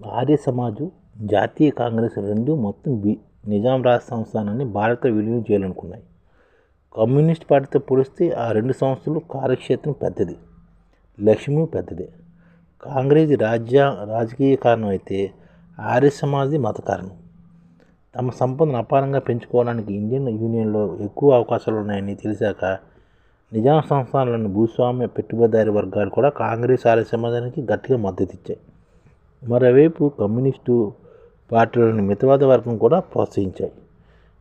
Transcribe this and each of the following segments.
ఆర్య సమాజు జాతీయ కాంగ్రెస్ రెండు మొత్తం బి నిజాం రాజ్ సంస్థానాన్ని భారత విలీనం చేయాలనుకున్నాయి. కమ్యూనిస్ట్ పార్టీతో పోలిస్తే ఆ రెండు సంస్థలు కార్యక్షేత్రం పెద్దది లక్ష్మి పెద్దదే. కాంగ్రెస్ రాజ్య రాజకీయ కారణం అయితే ఆర్య సమాజ్ది మత కారణం. తమ సంపదను అపారంగా పెంచుకోవడానికి ఇండియన్ యూనియన్లో ఎక్కువ అవకాశాలు ఉన్నాయని తెలిసాక నిజాం సంస్థానాలను భూస్వామ్య పెట్టుబడిదారి వర్గాలు కూడా కాంగ్రెస్ ఆర్య సమాజానికి గట్టిగా మద్దతు ఇచ్చాయి. మరోవైపు కమ్యూనిస్టు పార్టీలోని మితవాద వర్గం కూడా ప్రోత్సహించాయి.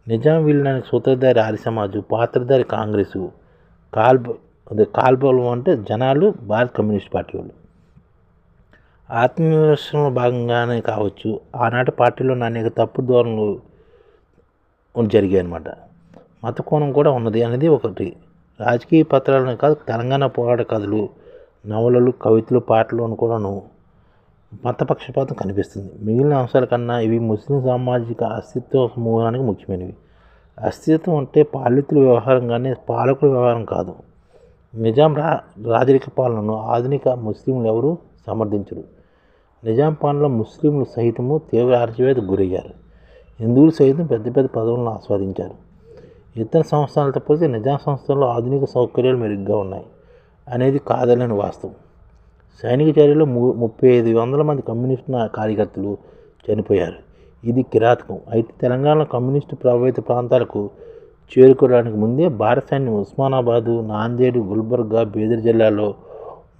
నిజాం వీళ్ళని సూత్రధారి ఆర్య సమాజు పాత్రధారి కాంగ్రెసు కాల్బ అదే కాల్బలం అంటే జనాలు భారత కమ్యూనిస్ట్ పార్టీ వాళ్ళు. ఆత్మవిశ్వాసంలో భాగంగానే కావచ్చు ఆనాటి పార్టీలోని అనేక తప్పుడు ధోరణులు జరిగాయి అన్నమాట. మత కోణం కూడా ఉన్నది అనేది ఒకటి. రాజకీయ పత్రాలను కాదు తెలంగాణ పోరాట కథలు నవలలు కవితలు పాటలను కూడాను మతపక్షపాతం కనిపిస్తుంది. మిగిలిన అంశాల కన్నా ఇవి ముస్లిం సామాజిక అస్తిత్వ సమూహానికి ముఖ్యమైనవి. అస్తిత్వం అంటే పాలితుల వ్యవహారం కానీ పాలకుల వ్యవహారం కాదు. నిజాం రా రాజరిక పాలనను ఆధునిక ముస్లింలు ఎవరు సమర్థించరు. నిజాం పాలనలో ముస్లింలు సహితము తీవ్ర అరచివేత గురయ్యారు. హిందువులు సైతం పెద్ద పెద్ద పదవులను ఆస్వాదించారు. ఇతర సంస్థలతో పోలిస్తే నిజాం సంస్థల్లో ఆధునిక సౌకర్యాలు మెరుగ్గా ఉన్నాయి. అనేది కాదలేని వాస్తవం. సైనిక చర్యలో ము ముప్పై ఐదు వందల మంది కమ్యూనిస్ట్ కార్యకర్తలు చనిపోయారు. ఇది కిరాతకం. అయితే తెలంగాణ కమ్యూనిస్టు ప్రభావిత ప్రాంతాలకు చేరుకోవడానికి ముందే భారత సైన్యం ఉస్మానాబాదు నాందేడు గుల్బర్గా బీదర్ జిల్లాలో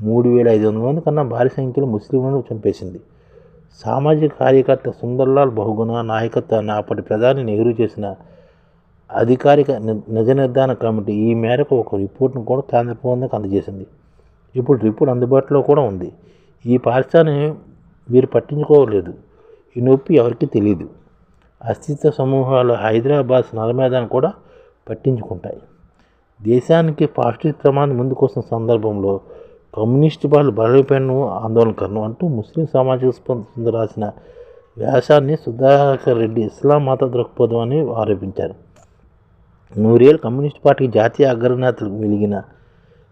మూడు వేల ఐదు వందల మంది కన్నా భారీ సంఖ్యలో ముస్లింలను చంపేసింది. సామాజిక కార్యకర్త సుందర్లాల్ బహుగుణ నాయకత్వాన్ని అప్పటి ప్రధాని నెహ్రూ చేసిన అధికారిక ని- నిజ నిర్ధారణ కమిటీ ఈ మేరకు ఒక రిపోర్ట్ను కూడా కేంద్ర ప్రభుత్వానికి అందజేసింది. ఇప్పుడు రిపోర్ట్ అందుబాటులో కూడా ఉంది. ఈ పాఠశాలని వీరు పట్టించుకోలేదు. ఈ నొప్పి ఎవరికీ తెలియదు అస్తిత్వ సమూహాలు హైదరాబాద్ నలమేదాన్ని కూడా పట్టించుకుంటాయి. దేశానికి పాజిటివ్ ప్రమాదం ముందుకొస్తున్న సందర్భంలో కమ్యూనిస్టు వాళ్ళు బలపైన ఆందోళనకరణం అంటూ ముస్లిం సామాజిక స్పందన రాసిన వ్యాసాన్ని సుధాకర్ రెడ్డి ఇస్లాం మత దృక్పథం అని ఆరోపించారు. నూరేళ్ళు కమ్యూనిస్ట్ పార్టీకి జాతీయ అగ్రనేతలకు వెలిగిన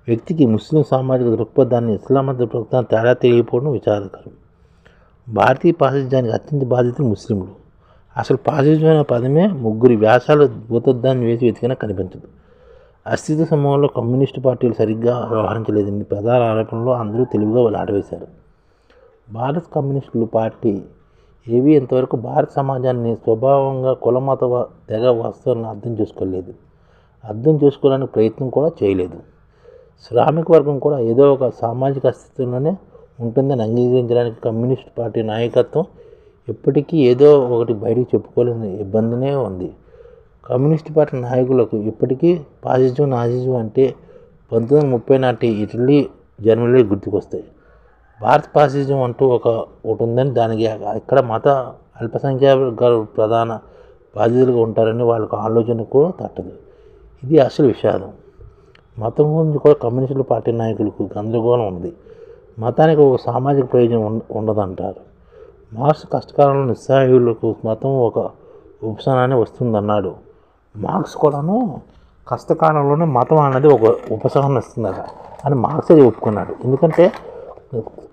వ్యక్తికి ముస్లిం సామాజిక దృక్పథాన్ని ఇస్లాం మత దృక్పథాన్ని తేడా తెలియకపోవడం విచారకరం. భారతీయ పాసిజానికి అత్యంత బాధితులు ముస్లింలు. అసలు పాసిజం అనే పదమే ముగ్గురి వ్యాసాల భూతద్దాన్ని వేసి వెతికినా కనిపించదు. అస్తిత్వ సమూహంలో కమ్యూనిస్టు పార్టీలు సరిగ్గా వ్యవహరించలేదని ప్రధాన ఆరోపణలో అందరూ తెలివిగా వాళ్ళు ఆడవేశారు భారత కమ్యూనిస్టులు పార్టీ ఏవి ఇంతవరకు భారత సమాజాన్ని స్వభావంగా కులమత తెగ వస్తువులను అర్థం చేసుకోలేదు. అర్థం చేసుకోవడానికి ప్రయత్నం కూడా చేయలేదు. శ్రామిక వర్గం కూడా ఏదో ఒక సామాజిక అస్తిత్వంలోనే ఉంటుందని అంగీకరించడానికి కమ్యూనిస్ట్ పార్టీ నాయకత్వం ఇప్పటికీ ఏదో ఒకటి బయటికి చెప్పుకోలేని ఇబ్బందినే ఉంది. కమ్యూనిస్ట్ పార్టీ నాయకులకు ఇప్పటికీ పాజిటివ్ నాసిజం అంటే పంతొమ్మిది వందల ముప్పై నాటి ఇటలీ జర్మనీ గుర్తుకొస్తాయి. భారత్ పాసిజం అంటూ ఒక ఒకటి ఉందని దానికి ఇక్కడ మత అల్పసంఖ్యాకాలు ప్రధాన బాధితులుగా ఉంటారని వాళ్ళకు ఆలోచన కూడా తట్టదు. ఇది అసలు విషాదం. మతం గురించి కూడా కమ్యూనిస్టుల పార్టీ నాయకులకు గందరగోళం ఉంది మతానికి ఒక సామాజిక ప్రయోజనం ఉండదంటారు. మార్క్స్ కష్టకాలంలో నిస్సహాయులకు మతం ఒక ఉపశమనాన్ని వస్తుందన్నాడు. మార్క్స్ కూడాను కష్టకాలంలోనే మతం అనేది ఒక ఉపశమనం ఇస్తుందట అని మార్క్స్ ఒప్పుకున్నాడు. ఎందుకంటే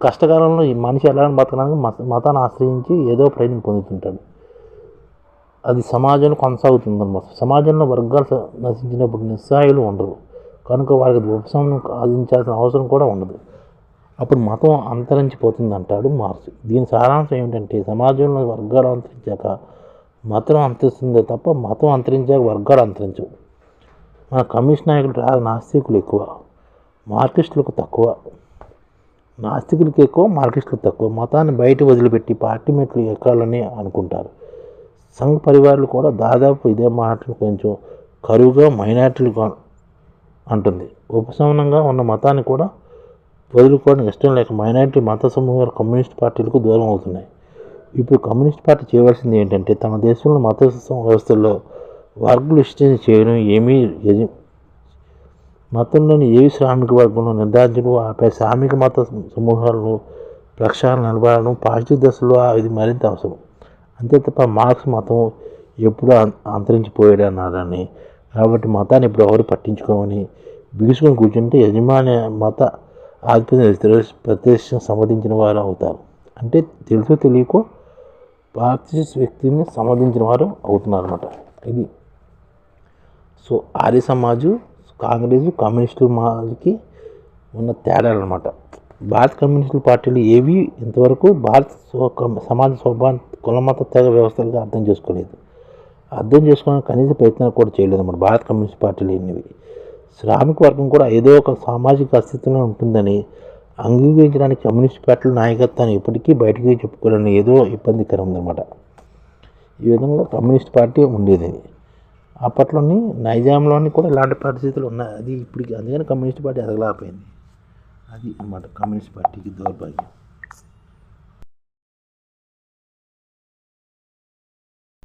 కష్టకాలంలో ఈ మనిషి ఎలా బతకడానికి మత మతాన్ని ఆశ్రయించి ఏదో ప్రయోజనం పొందుతుంటాడు. అది సమాజంలో కొనసాగుతుందన్నమాట. సమాజంలో వర్గాలు స- నశించినప్పుడు నిస్సాయులు ఉండరు. కనుక వారికి ఉపశమనం సాధించాల్సిన అవసరం కూడా ఉండదు. అప్పుడు మతం అంతరించిపోతుంది అంటాడు మార్క్స్ దీని సారాంశం ఏమిటంటే సమాజంలో వర్గాలు అంతరించాక మతం అంతరిస్తుందే తప్ప మతం అంతరించాక వర్గాలు అంతరించవు. మన కమ్యూనిస్ట్ నాయకులు రా నాస్తికులు ఎక్కువ మార్కిస్టులకు తక్కువ నాస్తికులకి ఎక్కువ మార్కిస్టులకు తక్కువ. మతాన్ని బయట వదిలిపెట్టి పార్టీ మెట్లు ఎక్కాలని అనుకుంటారు. సంఘ పరివారాలు కూడా దాదాపు ఇదే మాటలు కొంచెం కరువుగా మైనార్టీలు అంటుంది. ఉపశమనంగా ఉన్న మతాన్ని కూడా వదులుకోవడానికి ఇష్టం లేక మైనారిటీ మత సమూహాలు కమ్యూనిస్ట్ పార్టీలకు దూరం అవుతున్నాయి. ఇప్పుడు కమ్యూనిస్ట్ పార్టీ చేయవలసింది ఏంటంటే తమ దేశంలో మత వ్యవస్థల్లో వర్గులు ఇష్టం చేయడం ఏమీ మతంలోని ఏవి శ్రామిక వర్గంలో నిర్ధారించడం ఆపై శ్రామిక మత సమూహాలను ప్రక్షాళన నిలబడడం పాజిటివ్ దశలో ఇది మరింత అవసరం. అంతే తప్ప మార్క్స్ మతం ఎప్పుడూ అంతరించిపోయాడు అన్నారని కాబట్టి మతాన్ని ఇప్పుడు ఎవరు పట్టించుకోమని బిగుసుకొని కూర్చుంటే యజమాని మత ఆధిపత్యం ప్రతిష్ట సమర్థించిన వారు అవుతారు. అంటే తెలుసో తెలియకో భారతీయ వ్యక్తిని సమర్థించిన వారు అవుతున్నారు అనమాట ఇది. సో ఆర్య సమాజు కాంగ్రెస్ కమ్యూనిస్టు మాకి ఉన్న తేడాలు అనమాట భారత కమ్యూనిస్టు పార్టీలు ఏవి ఇంతవరకు భారత సమాజ స్వభావం కులమత తెగ వ్యవస్థలుగా అర్థం చేసుకోలేదు. అర్థం చేసుకోవడానికి కనీస ప్రయత్నాలు కూడా చేయలేదు అన్నమాట భారత కమ్యూనిస్ట్ పార్టీలు ఎన్నివి శ్రామిక వర్గం కూడా ఏదో ఒక సామాజిక అస్తిత్వంలో ఉంటుందని అంగీకరించడానికి కమ్యూనిస్ట్ పార్టీల నాయకత్వాన్ని ఇప్పటికీ బయటికి చెప్పుకోవాలని ఏదో ఇబ్బందికరం ఉందన్నమాట. ఈ విధంగా కమ్యూనిస్ట్ పార్టీ ఉండేది. అప్పట్లోని నైజాంలోని కూడా ఇలాంటి పరిస్థితులు ఉన్నాయి. అది ఇప్పటికి అందుకని కమ్యూనిస్ట్ పార్టీ ఎదగలేకపోయింది అది అన్నమాట కమ్యూనిస్ట్ పార్టీకి దౌర్భాగ్యం.